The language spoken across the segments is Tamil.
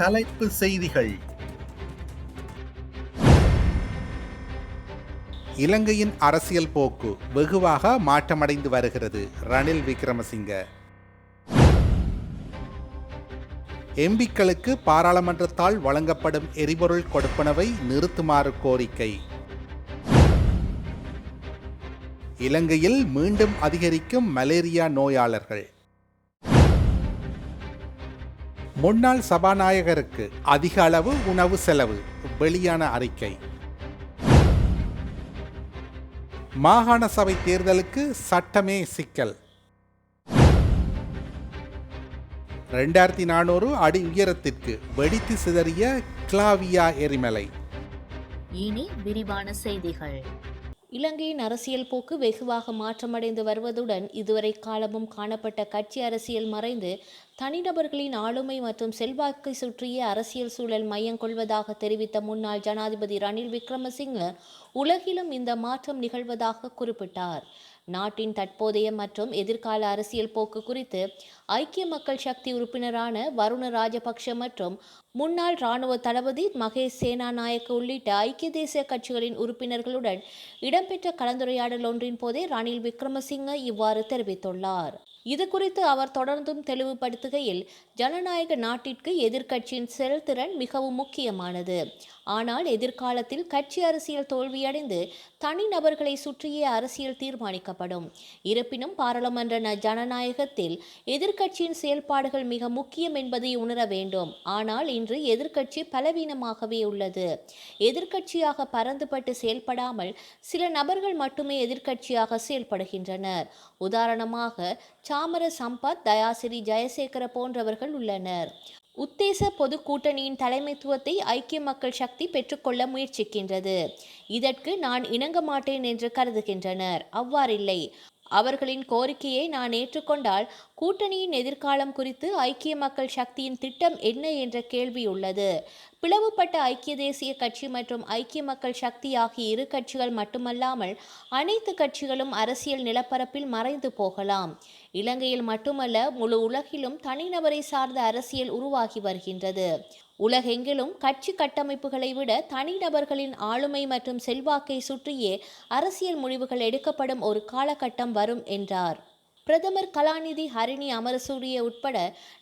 தலைப்பு செய்திகள். இலங்கையின் அரசியல் போக்கு வெகுவாக மாற்றமடைந்து வருகிறது. ரணில் விக்ரமசிங்க. எம்பிக்களுக்கு பாராளுமன்றத்தால் வழங்கப்படும் எரிபொருள் கொடுப்பனவை நிறுத்துமாறு கோரிக்கை. இலங்கையில் மீண்டும் அதிகரிக்கும் மலேரியா நோயாளர்கள். முன்னாள் சபாநாயகருக்கு அதிக அளவு உணவு செலவு. வெளியான அறிக்கை. மாகாண சபை தேர்தலுக்கு சட்டமே சிக்கல். ரெண்டாயிரத்தி நானூறு அடி உயரத்திற்கு வெடித்து சிதறிய கிளாவியா எரிமலை. இனி விரிவான செய்திகள். இலங்கையின் அரசியல் போக்கு வெகுவாக மாற்றமடைந்து வருவதுடன் இதுவரை காலமும் காணப்பட்ட கட்சி அரசியல் மறைந்து தனிநபர்களின் ஆளுமை மற்றும் செல்வாக்கை சுற்றிய அரசியல் சூழல் மையம் கொள்வதாக தெரிவித்த முன்னாள் ஜனாதிபதி ரணில் விக்ரமசிங்க உலகிலும் இந்த மாற்றம் நிகழ்வதாக குறிப்பிட்டார். நாட்டின் தற்போதைய மற்றும் எதிர்கால அரசியல் போக்கு குறித்து ஐக்கிய மக்கள் சக்தி உறுப்பினரான வருண ராஜபக்ஷ மற்றும் முன்னாள் இராணுவ தளபதி மகேஷ் சேனாநாயக்க உள்ளிட்ட ஐக்கிய தேசிய கட்சிகளின் உறுப்பினர்களுடன் இடம்பெற்ற கலந்துரையாடல் ஒன்றின் போதே ரணில் விக்ரமசிங்க இவ்வாறு தெரிவித்துள்ளார். இது குறித்து அவர் தொடர்ந்தும் தெளிவுபடுத்துகையில் ஜனநாயக நாட்டிற்கு எதிர்க்கட்சியின் செயல்திறன் மிகவும் முக்கியமானது. ஆனால் எதிர்காலத்தில் கட்சி அரசியல் தோல்வியடைந்து தனிநபர்களை சுற்றியே அரசியல் தீர்மானிக்கப்படும். இருப்பினும் பாராளுமன்ற ஜனநாயகத்தில் எதிர்க்கட்சியின் செயல்பாடுகள் மிக முக்கியம் என்பதை உணர வேண்டும். ஆனால் இன்று எதிர்க்கட்சி பலவீனமாகவே உள்ளது. எதிர்க்கட்சியாக பரந்துபட்டு செயல்படாமல் சில நபர்கள் மட்டுமே எதிர்க்கட்சியாக செயல்படுகின்றனர். உதாரணமாக சாமர சம்பத் தயாசிரி ஜெயசேகர போன்றவர்கள் உள்ளனர். உத்தேச பொது கூட்டணியின் தலைமைத்துவத்தை ஐக்கிய மக்கள் சக்தி பெற்றுக்கொள்ள முயற்சிக்கின்றது. இதற்கு நான் இணங்க மாட்டேன் என்று கருதுகின்றனர். அவ்வாறில்லை. அவர்களின் கோரிக்கையை நான் ஏற்றுக்கொண்டால் கூட்டணியின் எதிர்காலம் குறித்து ஐக்கிய மக்கள் சக்தியின் திட்டம் என்ன என்ற கேள்வி உள்ளது. பிளவுபட்ட ஐக்கிய தேசிய கட்சி மற்றும் ஐக்கிய மக்கள் சக்தி ஆகிய இரு கட்சிகள் மட்டுமல்லாமல் அனைத்து கட்சிகளும் அரசியல் நிலப்பரப்பில் மறைந்து போகலாம். இலங்கையில் மட்டுமல்ல முழு உலகிலும் தனிநபரை சார்ந்த அரசியல் உருவாகி வருகின்றது. உலகெங்கிலும் கட்சி கட்டமைப்புகளை விட தனிநபர்களின் ஆளுமை மற்றும் செல்வாக்கை சுற்றியே அரசியல் முடிவுகள் எடுக்கப்படும் ஒரு காலகட்டம் வரும் என்றார். பிரதமர் கலாநிதி ஹரிணி அமரசூரிய உட்பட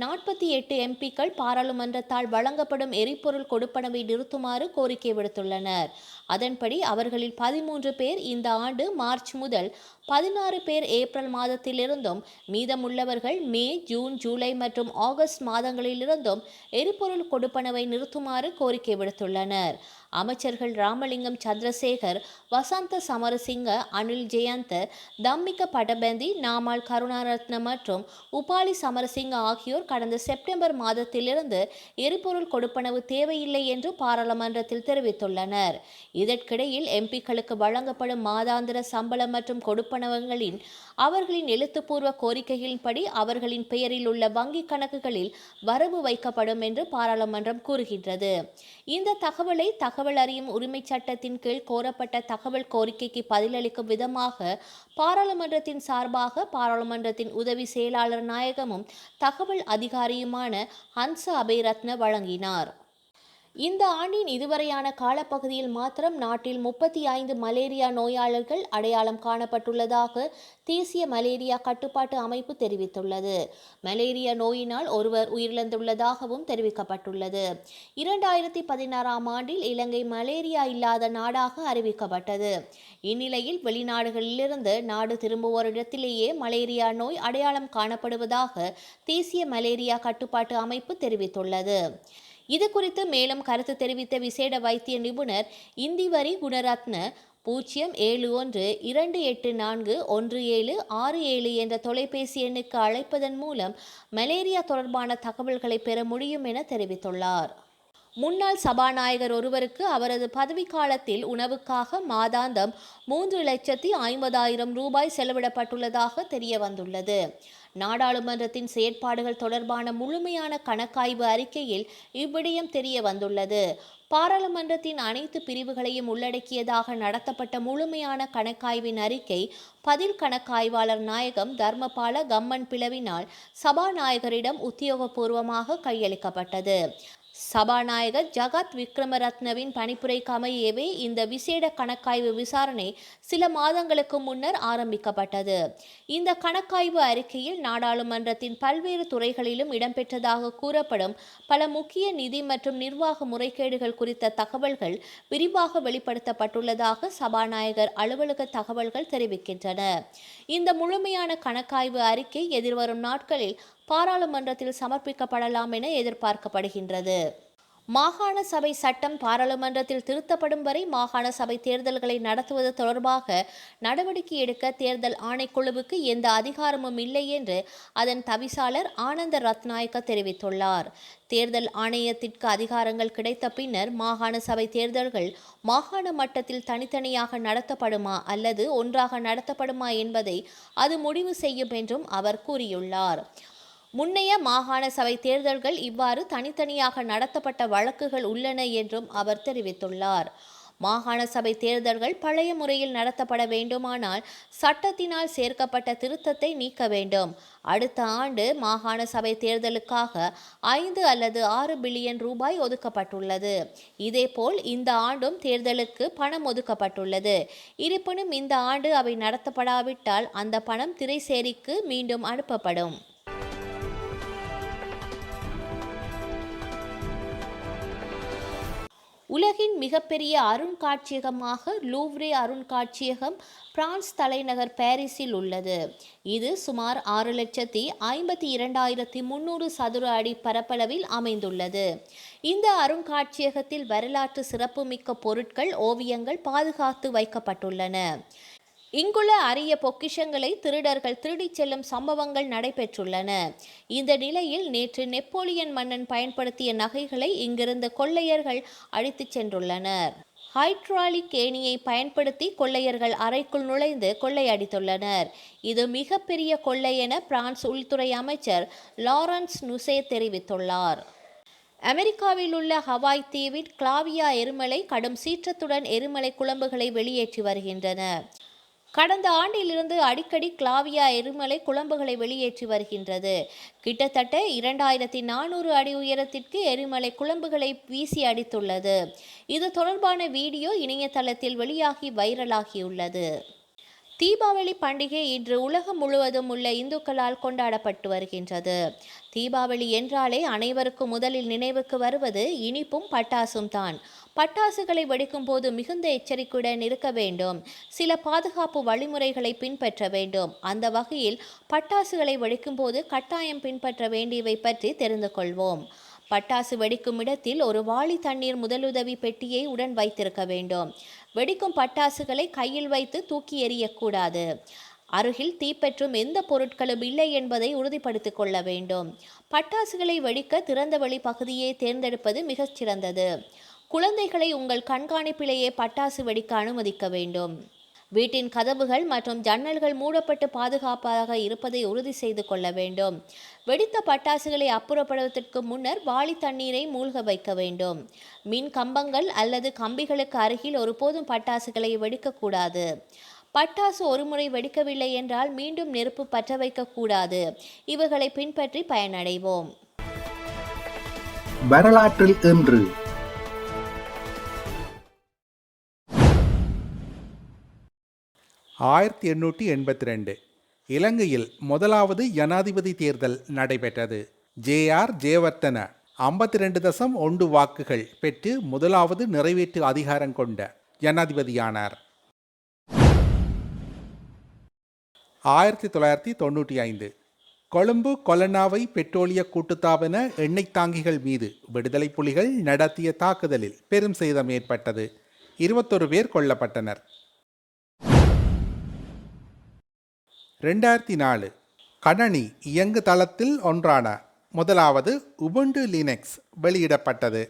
நாற்பத்தி எட்டு எம்பிக்கள் பாராளுமன்றத்தால் வழங்கப்படும் எரிபொருள் கொடுப்பனவை நிறுத்துமாறு கோரிக்கை விடுத்துள்ளனர். அதன்படி அவர்களில் பதிமூன்று பேர் இந்த ஆண்டு மார்ச் முதல் பதினாறு பேர் ஏப்ரல் மாதத்திலிருந்தும் மீதமுள்ளவர்கள் மே ஜூன் ஜூலை மற்றும் ஆகஸ்ட் மாதங்களிலிருந்தும் எரிபொருள் கொடுப்பனவை நிறுத்துமாறு கோரிக்கை விடுத்துள்ளனர். அமைச்சர்கள் ராமலிங்கம் சந்திரசேகர் வசந்த சமரசிங்க அனில் ஜெயந்த தம்மிக்க படபந்தி நாமால் கருணாரத்ன மற்றும் உபாலி சமரசிங்க ஆகியோர் கடந்த செப்டம்பர் மாதத்திலிருந்து எரிபொருள் கொடுப்பனவு தேவையில்லை என்று பாராளுமன்றத்தில் தெரிவித்துள்ளனர். இதற்கிடையில் எம்பிக்களுக்கு வழங்கப்படும் மாதாந்திர சம்பளம் மற்றும் கொடுப்பனவுகளின் அவர்களின் எழுத்துப்பூர்வ கோரிக்கைகளின்படி அவர்களின் பெயரில் உள்ள வங்கிக் கணக்குகளில் வரவு வைக்கப்படும் என்று பாராளுமன்றம் கூறுகின்றது. இந்த தகவலை தகவல் தகவல் அறியும் உரிமைச் சட்டத்தின் கீழ் கோரப்பட்ட தகவல் கோரிக்கைக்கு பதிலளிக்கும் விதமாக பாராளுமன்றத்தின் சார்பாக பாராளுமன்றத்தின் உதவி செயலாளர் நாயகமும் தகவல் அதிகாரியுமான ஹன்ச அபேரத்ன வழங்கினார். இந்த ஆண்டின் இதுவரையான காலப்பகுதியில் மாத்திரம் நாட்டில் முப்பத்தி ஐந்து மலேரியா நோயாளர்கள் அடையாளம் காணப்பட்டுள்ளதாக தேசிய மலேரியா கட்டுப்பாட்டு அமைப்பு தெரிவித்துள்ளது. மலேரியா நோயினால் ஒருவர் உயிரிழந்துள்ளதாகவும் தெரிவிக்கப்பட்டுள்ளது. இரண்டாயிரத்தி பதினாறாம் ஆண்டில் இலங்கை மலேரியா இல்லாத நாடாக அறிவிக்கப்பட்டது. இந்நிலையில் வெளிநாடுகளிலிருந்து நாடு திரும்புவோரிடத்திலேயே மலேரியா நோய் அடையாளம் காணப்படுவதாக தேசிய மலேரியா கட்டுப்பாட்டு அமைப்பு தெரிவித்துள்ளது. இது குறித்து மேலும் கருத்து தெரிவித்த விசேட வைத்திய நிபுணர் இந்திவரி குணரத்ன பூஜ்ஜியம் ஏழு ஒன்று இரண்டு எட்டு நான்கு ஒன்று ஏழு ஆறு ஏழு என்ற தொலைபேசி எண்ணுக்கு அழைப்பதன் மூலம் மலேரியா தொடர்பான தகவல்களை பெற முடியும் என தெரிவித்துள்ளார். முன்னாள் சபாநாயகர் ஒருவருக்கு அவரது பதவிக்காலத்தில் உணவுக்காக மாதாந்தம் மூன்று லட்சத்தி ஐம்பதாயிரம் ரூபாய் செலவிடப்பட்டுள்ளதாக தெரிய வந்துள்ளது. நாடாளுமன்றத்தின் செயற்பாடுகள் தொடர்பான முழுமையான கணக்காய்வு அறிக்கையில் இவ்விடயம் தெரிய வந்துள்ளது. பாராளுமன்றத்தின் அனைத்து பிரிவுகளையும் உள்ளடக்கியதாக நடத்தப்பட்ட முழுமையான கணக்காய்வின் அறிக்கை பதில் கணக்காய்வாளர் நாயகம் தர்மபால கம்மன் பிளவினால் சபாநாயகரிடம் உத்தியோகபூர்வமாக கையளிக்கப்பட்டது. சபாநாயகர் ஜகத் விக்ரமரத்னவின் பணிப்புரைக்கு அமையவே இந்த விசேட கணக்காய்வு விசாரணை சில மாதங்களுக்கு முன்னர் ஆரம்பிக்கப்பட்டது. இந்த கணக்காய்வு அறிக்கையில் நாடாளுமன்றத்தின் பல்வேறு துறைகளிலும் இடம்பெற்றதாக கூறப்படும் பல முக்கிய நிதி மற்றும் நிர்வாக முறைகேடுகள் குறித்த தகவல்கள் விரிவாக வெளிப்படுத்தப்பட்டுள்ளதாக சபாநாயகர் அலுவலக தகவல்கள் தெரிவிக்கின்றன. இந்த முழுமையான கணக்காய்வு அறிக்கை எதிர்வரும் நாட்களில் பாராளுமன்றத்தில் சமர்ப்பிக்கப்படலாம் என எதிர்பார்க்கப்படுகின்றது. மாகாண சபை சட்டம் பாராளுமன்றத்தில் திருத்தப்படும் வரை மாகாண சபை தேர்தல்களை நடத்துவது தொடர்பாக நடவடிக்கை எடுக்க தேர்தல் ஆணைக்குழுவுக்கு எந்த அதிகாரமும் இல்லை என்று அதன் தவிசாளர் ஆனந்த ரத்நாயக்க தெரிவித்துள்ளார். தேர்தல் ஆணையத்திற்கு அதிகாரங்கள் கிடைத்த பின்னர் மாகாண சபை தேர்தல்கள் மாகாண மட்டத்தில் தனித்தனியாக நடத்தப்படுமா அல்லது ஒன்றாக நடத்தப்படுமா என்பதை அது முடிவு செய்யும் என்றும் அவர் கூறியுள்ளார். முன்னைய மாகாண சபை தேர்தல்கள் இவ்வாறு தனித்தனியாக நடத்தப்பட்ட வழக்குகள் உள்ளன என்றும் அவர் தெரிவித்துள்ளார். மாகாண சபை தேர்தல்கள் பழைய முறையில் நடத்தப்பட வேண்டுமானால் சட்டத்தினால் சேர்க்கப்பட்ட திருத்தத்தை நீக்க வேண்டும். அடுத்த ஆண்டு மாகாண சபை தேர்தலுக்காக ஐந்து அல்லது ஆறு பில்லியன் ரூபாய் ஒதுக்கப்பட்டுள்ளது. இதேபோல் இந்த ஆண்டும் தேர்தலுக்கு பணம் ஒதுக்கப்பட்டுள்ளது. இருப்பினும் இந்த ஆண்டு அவை நடத்தப்படாவிட்டால் அந்த பணம் திரைசேரிக்கு மீண்டும் அனுப்பப்படும். உலகின் மிகப்பெரிய அருங்காட்சியகமாக லூவ்ரே அருங்காட்சியகம் பிரான்ஸ் தலைநகர் பாரிஸில் உள்ளது. இது சுமார் ஆறு லட்சத்தி ஐம்பத்தி இரண்டாயிரத்தி முன்னூறு சதுர அடி பரப்பளவில் அமைந்துள்ளது. இந்த அருங்காட்சியகத்தில் வரலாற்று சிறப்புமிக்க பொருட்கள் ஓவியங்கள் பாதுகாத்து வைக்கப்பட்டுள்ளன. இங்குள்ள அரிய பொக்கிஷங்களை திருடர்கள் திருடிச் செல்லும் சம்பவங்கள் நடைபெற்றுள்ளன. இந்த நிலையில் நேற்று நெப்போலியன் மன்னன் பயன்படுத்திய நகைகளை இங்கிருந்த கொள்ளையர்கள் அழித்துச் சென்றுள்ளனர். ஹைட்ராலிக் ஏணியை பயன்படுத்தி கொள்ளையர்கள் அறைக்குள் நுழைந்து கொள்ளையடித்துள்ளனர். இது மிகப்பெரிய கொள்ளை என பிரான்ஸ் உள்துறை அமைச்சர் லாரன்ஸ் நுசே தெரிவித்துள்ளார். அமெரிக்காவில் உள்ள ஹவாய் தீவின் கிளாவியா எரிமலை கடும் சீற்றத்துடன் எரிமலை குழம்புகளை வெளியேற்றி வருகின்றன. கடந்த ஆண்டிலிருந்து அடிக்கடி கிளாவியா எரிமலை குழம்புகளை வெளியேற்றி வருகின்றது. கிட்டத்தட்ட இரண்டாயிரத்தி நானூறு அடி உயரத்திற்கு எரிமலை குழம்புகளை வீசி அடித்துள்ளது. இது தொடர்பான வீடியோ இணையதளத்தில் வெளியாகி வைரலாகியுள்ளது. தீபாவளி பண்டிகை இன்று உலகம் முழுவதும் உள்ள இந்துக்களால் கொண்டாடப்பட்டு வருகின்றது. தீபாவளி என்றாலே அனைவருக்கும் முதலில் நினைவுக்கு வருவது இனிப்பும் பட்டாசும் தான். பட்டாசுகளை வெடிக்கும் போது மிகுந்த எச்சரிக்கையுடன் இருக்க வேண்டும். சில பாதுகாப்பு வழிமுறைகளை பின்பற்ற வேண்டும். அந்த வகையில் பட்டாசுகளை வெடிக்கும் போது கட்டாயம் பின்பற்ற வேண்டியவை பற்றி தெரிந்து கொள்வோம். பட்டாசு வெடிக்கும் இடத்தில் ஒரு வாளி தண்ணீர் முதலுதவி பெட்டியை உடன் வைத்திருக்க வேண்டும். வெடிக்கும் பட்டாசுகளை கையில் வைத்து தூக்கி எறியக்கூடாது. அருகில் தீப்பற்றும் எந்த பொருட்களும் இல்லை என்பதை உறுதிப்படுத்திக் கொள்ள வேண்டும். பட்டாசுகளை வெடிக்க திறந்தவெளி பகுதியை தேர்ந்தெடுப்பது மிகச் சிறந்தது. குழந்தைகளை உங்கள் கண்காணிப்பிலேயே பட்டாசு வெடிக்க அனுமதிக்க வேண்டும். வீட்டின் கதவுகள் மற்றும் ஜன்னல்கள் மூடப்பட்டு பாதுகாப்பாக இருப்பதை உறுதி செய்து கொள்ள வேண்டும். வெடித்த பட்டாசுகளை அப்புறப்படுவதற்கு முன்னர் வாளி தண்ணீரை மூழ்க வைக்க வேண்டும். மின் கம்பங்கள் அல்லது கம்பிகளுக்கு அருகில் ஒருபோதும் பட்டாசுகளை வெடிக்கக்கூடாது பட்டாசு ஒருமுறை வெடிக்கவில்லை என்றால் மீண்டும் நெருப்பு பற்ற வைக்கக்கூடாது இவைகளை பின்பற்றி பயனடைவோம். வரலாற்றில் இன்று ஆயிரத்தி எண்ணூற்றி எண்பத்தி ரெண்டு. இலங்கையில் முதலாவது ஜனாதிபதி தேர்தல் நடைபெற்றது. ஜே ஆர் ஜெயவர்த்தன ஐம்பத்தி ரெண்டு தசம் ஒன்று வாக்குகள் பெற்று முதலாவது நிறைவேற்று அதிகாரம் கொண்ட ஜனாதிபதியானார். ஆயிரத்தி தொள்ளாயிரத்தி தொண்ணூற்றி ஐந்து. கொழும்பு கொலனாவை பெட்ரோலிய கூட்டுத்தாபன எண்ணெய் தாங்கிகள் மீது விடுதலை புலிகள் நடத்திய தாக்குதலில் பெரும் சேதம் ஏற்பட்டது. இருபத்தொரு பேர் கொல்லப்பட்டனர். ரெண்டாயிரத்தி நாலு கணனி இயங்கு தளத்தில் ஒன்றான முதலாவது உபுண்டு லினக்ஸ் வெளியிடப்பட்டது.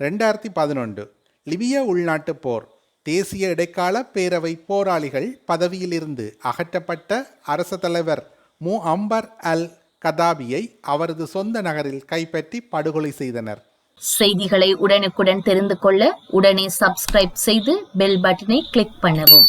ரெண்டாயிரத்தி பதினொன்று லிபிய உள்நாட்டு போர் தேசிய இடைக்கால பேரவை போராளிகள் பதவியிலிருந்து அகற்றப்பட்ட அரச தலைவர் மு. அம்பர் அல் கதாபியை அவரது சொந்த நகரில் கைப்பற்றி படுகொலை செய்தனர். செய்திகளை உடனுக்குடன் தெரிந்து கொள்ள உடனே சப்ஸ்கிரைப் செய்து பெல் பட்டனை கிளிக் பண்ணவும்.